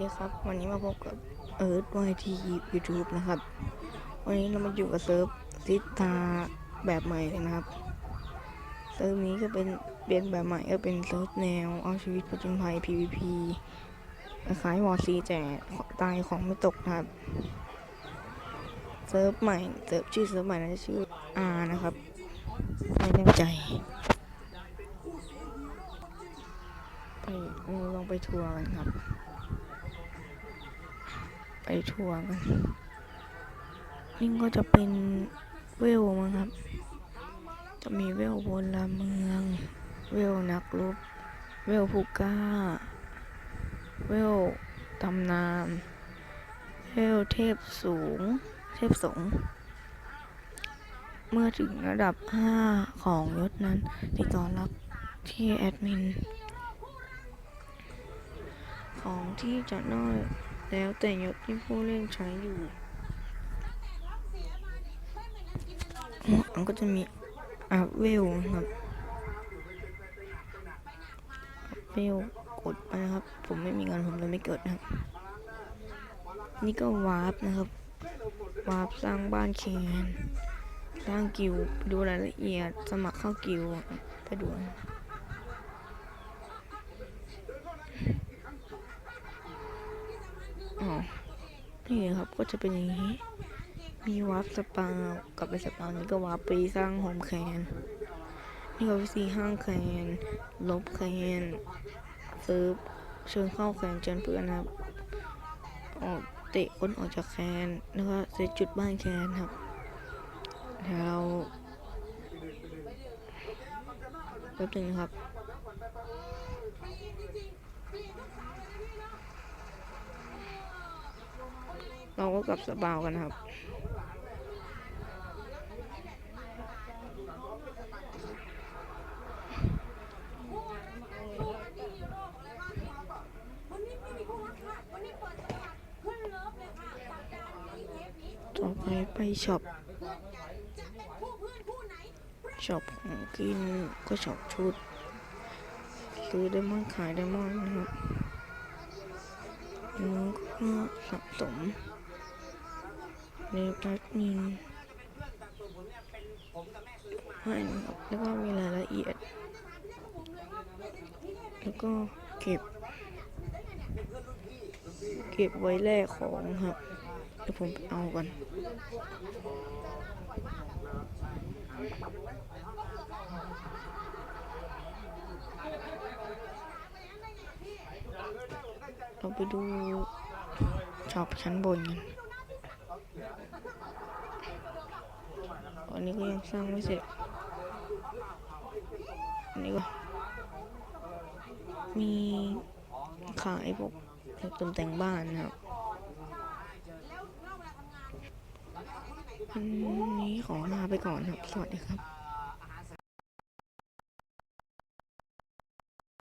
ดีครับวันนี้มาพบกับเอิร์ธวายทียูทูบนะครับ วันนี้เรามาอยู่กับเซิร์ฟซิตาแบบใหม่เลยนะครับ เซิร์ฟนี้ก็เป็นเปลี่ยนแบบใหม่ก็เป็นเซิร์ฟแนวเอาชีวิตผจญภัย PVP คล้ายวอร์ซีแต่ตายของไม่ตกนะครับ เซิร์ฟใหม่เซิร์ฟชื่อเซิร์ฟใหม่น่าจะชื่อ R นะครับไม่แน่ใจไปลองไปทัวร์กันครับ ทัวร์กันนี่ก็จะเป็นเวลมั้งครับ จะมีเวลบนละเมือง เวลนักรบเวลผู้กล้า เวลตำนาน เวลเทพสูง เทพสง เมื่อถึงระดับ 5 ของยศนั้น ติดต่อรับที่แอดมิน ของที่จะน้อย แล้วแต่ยศที่ผู้เล่นใช้อยู่มันก็จะมีอัพเวลครับอัพเวลกดไปนะครับ ผมไม่มีเงินผมเลยไม่เกิดนะครับ นี่ก็วาร์ปนะครับ วาร์ปสร้างบ้านเคนสร้างกิวดูรายละเอียดสมัครเข้ากิวไปดูนะ อ๋อ นี่ครับก็จะเป็นอย่างนี้ มีวาร์ปสปาวกับไปสปาวนี้ก็วาร์ปไปสร้างโฮมแคนนี่ก็วิธีห้างแคนลบแคนเซิร์ฟเชิญเข้าแคนเชิญเพื่อนนะครับ ออกเตะคนออกจากแคนแล้วก็เซตจุดบ้านแคนครับเดี๋ยวเราแป๊บนึงครับ เราก็กลับสบาวกันครับต่อไปไปช็อปช็อปของกินก็ช็อปชุด ซื้อไดมอนขายไดมอนนะครับอันนี้ก็สะสม ในแอดมินให้นะครับแล้วก็มีรายละเอียด แล้วก็เก็บ เก็บไว้แลกของครับเดี๋ยวผมไปเอากันเราไปดูช็อปชั้นบนกัน อันนี้ก็ยังสร้างไม่เสร็จ อันนี้ก็มีขายพวกตกแต่งบ้านนะครับ อันนี้ขอลาไปก่อนครับ สวัสดีครับ